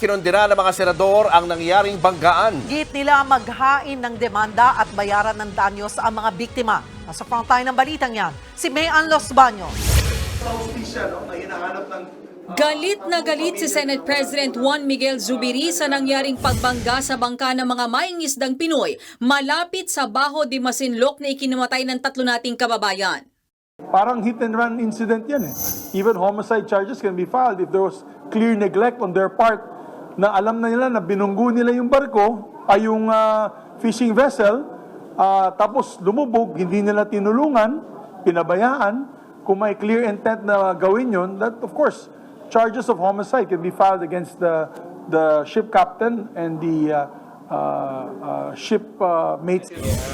kinondena ng mga senador ang nangyaring banggaan. Git nila maghain ng demanda at bayaran ng danyos ang mga biktima. Nasa frontline ng balitang yan, si Mayan Los Baños. Galit na galit si Senate President Juan Miguel Zubiri sa nangyaring pagbangga sa bangka ng mga maingisdang Pinoy malapit sa Baho de Masinloc na ikinamatay ng tatlo nating kababayan. Parang hit and run incident yan eh. Even homicide charges can be filed if there was clear neglect on their part na alam na nila na binunggo nila yung barko ay yung ah, fishing vessel ah, tapos lumubog, hindi nila tinulungan, pinabayaan. Kung may clear intent na gawin yun, that of course, charges of homicide can be filed against the the ship captain and the uh, uh, uh, ship uh, mates.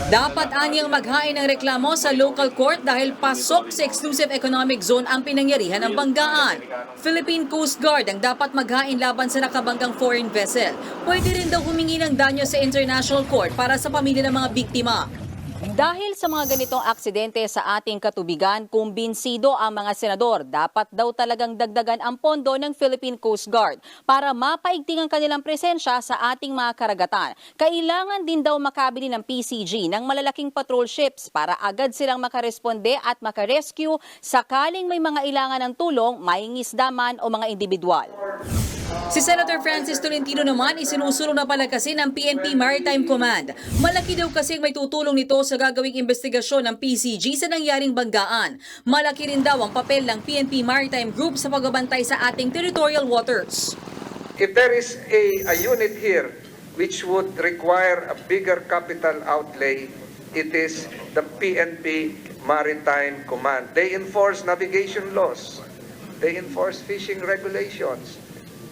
Dapat anyang maghain ng reklamo sa local court dahil pasok sa exclusive economic zone ang pinangyarihan ng banggaan. Philippine Coast Guard ang dapat maghain laban sa nakabanggang foreign vessel. Pwede rin daw humingi ng danyo sa international court para sa pamilya ng mga biktima. Dahil sa mga ganitong aksidente sa ating katubigan, kumbinsido ang mga senador, dapat daw talagang dagdagan ang pondo ng Philippine Coast Guard para mapaigting ang kanilang presensya sa ating mga karagatan. Kailangan din daw makabili ng PCG ng malalaking patrol ships para agad silang makaresponde at makarescue sakaling may mga ilangan ng tulong, maingisda man o mga individual. Si Senator Francis Tolentino naman isinusulong na palakasin ng PNP Maritime Command. Malaki daw kasi may tutulong nito sa gagawing investigasyon ng PCG sa nangyaring banggaan. Malaki rin daw ang papel ng PNP Maritime Group sa pagbabantay sa ating territorial waters. If there is a, a unit here which would require a bigger capital outlay, it is the PNP Maritime Command. They enforce navigation laws. They enforce fishing regulations.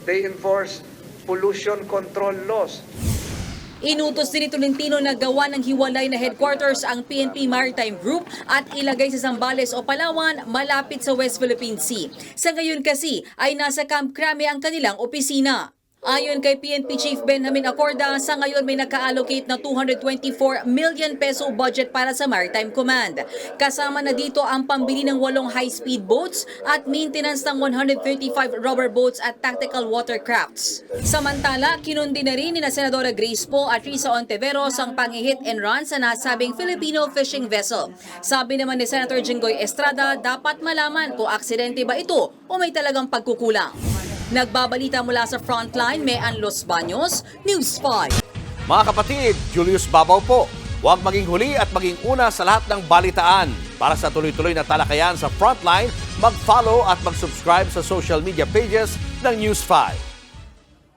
They enforce pollution control laws. Inutos din ni Tolentino na gawa ng hiwalay na headquarters ang PNP Maritime Group at ilagay sa Zambales o Palawan malapit sa West Philippine Sea. Sa ngayon kasi ay nasa Camp Crame ang kanilang opisina. Ayon kay PNP Chief Benjamin Acorda, sa ngayon may naka-allocate na 224 million peso budget para sa Maritime Command. Kasama na dito ang pambili ng walong high-speed boats at maintenance ng 135 rubber boats at tactical watercrafts. Samantala, kinundi na rin ni na Senadora Grace Poe at Risa Ontiveros ang pang-hit and run sa nasabing Filipino fishing vessel. Sabi naman ni Senator Jinggoy Estrada, dapat malaman kung aksidente ba ito o may talagang pagkukulang. Nagbabalita mula sa Frontline, Mean Los Baños, News 5. Mga kapatid, Julius Babaw po. Huwag maging huli at maging una sa lahat ng balitaan. Para sa tuloy-tuloy na talakayan sa Frontline, mag-follow at mag-subscribe sa social media pages ng News 5.